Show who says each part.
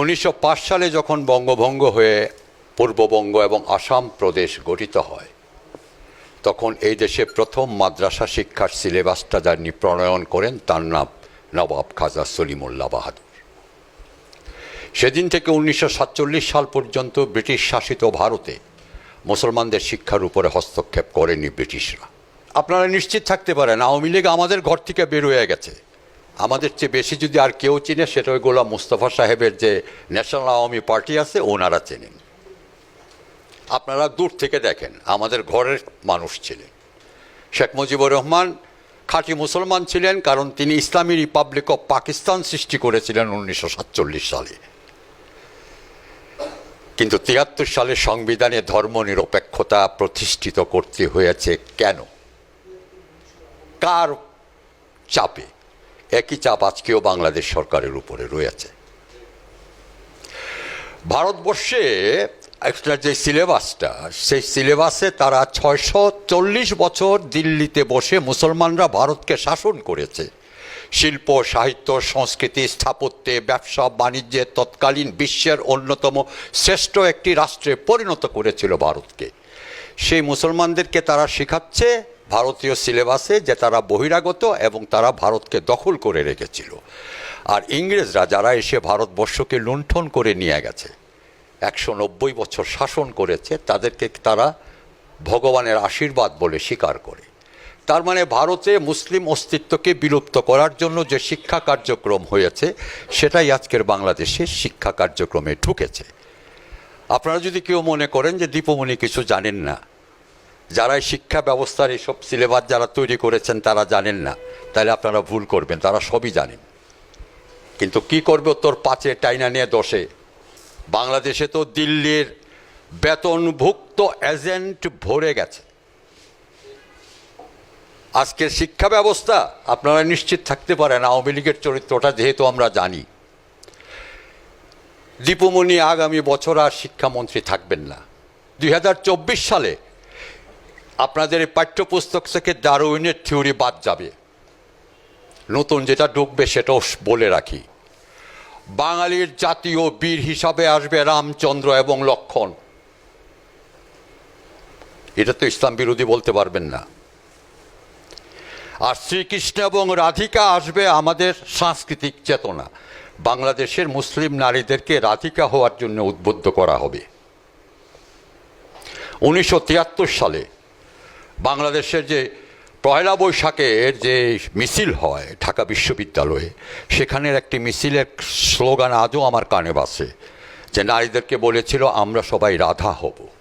Speaker 1: উনিশশো পাঁচ সালে যখন বঙ্গভঙ্গ হয়ে পূর্ববঙ্গ এবং আসাম প্রদেশ গঠিত হয়, তখন এই দেশে প্রথম মাদ্রাসা শিক্ষার সিলেবাসটা যিনি প্রণয়ন করেন তার নাম নবাব খাজা সলিমুল্লাহ বাহাদুর। সেদিন থেকে উনিশশো সাতচল্লিশ সাল পর্যন্ত ব্রিটিশ শাসিত ভারতে মুসলমানদের শিক্ষার উপরে হস্তক্ষেপ করেনি ব্রিটিশরা। আপনারা নিশ্চিত থাকতে পারেন, আওয়ামী লীগ আমাদের ঘর থেকে বের হয়ে গেছে। আমাদের চেয়ে বেশি যদি আর কেউ চিনে, সেটা ওই গোলাম মুস্তফা সাহেবের যে ন্যাশনাল আওয়ামী পার্টি আছে, ওনারা চেনেন। আপনারা দূর থেকে দেখেন, আমাদের ঘরের মানুষ ছিলেন। শেখ মুজিবুর রহমান খাঁটি মুসলমান ছিলেন, কারণ তিনি ইসলামী রিপাবলিক অফ পাকিস্তান সৃষ্টি করেছিলেন উনিশশো সাতচল্লিশ সালে। কিন্তু তিয়াত্তর সালে সংবিধানে ধর্ম নিরপেক্ষতা প্রতিষ্ঠিত করতে হয়েছে কেন? কার চাপে? একই চাপ আজকেও বাংলাদেশ সরকারের উপরে রয়েছে। ভারতবর্ষে একটা যে সিলেবাসটা, সেই সিলেবাসে তারা ছয়শো চল্লিশ বছর দিল্লিতে বসে মুসলমানরা ভারতকে শাসন করেছে। শিল্প, সাহিত্য, সংস্কৃতি, স্থাপত্যে, ব্যবসা, বাণিজ্যে তৎকালীন বিশ্বের অন্যতম শ্রেষ্ঠ একটি রাষ্ট্রে পরিণত করেছিল ভারতকে। সেই মুসলমানদেরকে তারা শেখাচ্ছে ভারতীয় সিলেবাসে যে তারা বহিরাগত এবং তারা ভারতকে দখল করে রেখেছিল। আর ইংরেজরা যারা এসে ভারতবর্ষকে লুণ্ঠন করে নিয়ে গেছে, একশো নব্বই বছর শাসন করেছে, তাদেরকে তারা ভগবানের আশীর্বাদ বলে স্বীকার করে। তার মানে ভারতে মুসলিম অস্তিত্বকে বিলুপ্ত করার জন্য যে শিক্ষা কার্যক্রম হয়েছে, সেটাই আজকের বাংলাদেশে শিক্ষা কার্যক্রমে ঢুকেছে। আপনারা যদি কেউ মনে করেন যে দীপমণি কিছু জানেন না যারা শিক্ষা ব্যবস্থার এইসব সিলেবাস যারা তৈরি করেছেন তারা জানেন না। তাহলে আপনারা ভুল করবেন, তারা সবই জানেন। কিন্তু কি করবে তোর পাঁচে টাইনা নিয়ে দশে? বাংলাদেশে তো দিল্লির বেতনভুক্ত এজেন্ট ভরে গেছে। আজকের শিক্ষা ব্যবস্থা, আপনারা নিশ্চিত থাকতে পারেন, আওয়ামী লীগের চরিত্রটা যেহেতু আমরা জানি। দীপুমণি আগামী বছর আর শিক্ষামন্ত্রী থাকবেন না। দুই হাজার চব্বিশ সালে আপনাদের এই পাঠ্যপুস্তক থেকে দারুইনের থিওরি বাদ যাবে। নতুন যেটা ঢুকবে সেটাও বলে রাখি। বাঙালির জাতীয় বীর হিসাবে আসবে রামচন্দ্র এবং লক্ষণ। এটা তো ইসলাম বিরোধী বলতে পারবেন না। আর শ্রীকৃষ্ণ এবং রাধিকা আসবে আমাদের সাংস্কৃতিক চেতনা। বাংলাদেশের মুসলিম নারীদেরকে রাধিকা হওয়ার জন্য উদ্বুদ্ধ করা হবে। উনিশশো তিয়াত্তর সালে বাংলাদেশের যে পয়লা বৈশাখের যে মিছিল হয় ঢাকা বিশ্ববিদ্যালয়ে, সেখানের একটি মিছিলের স্লোগান আজও আমার কানে বাসে যে নারীদেরকে বলেছিল, আমরা সবাই রাধা হব।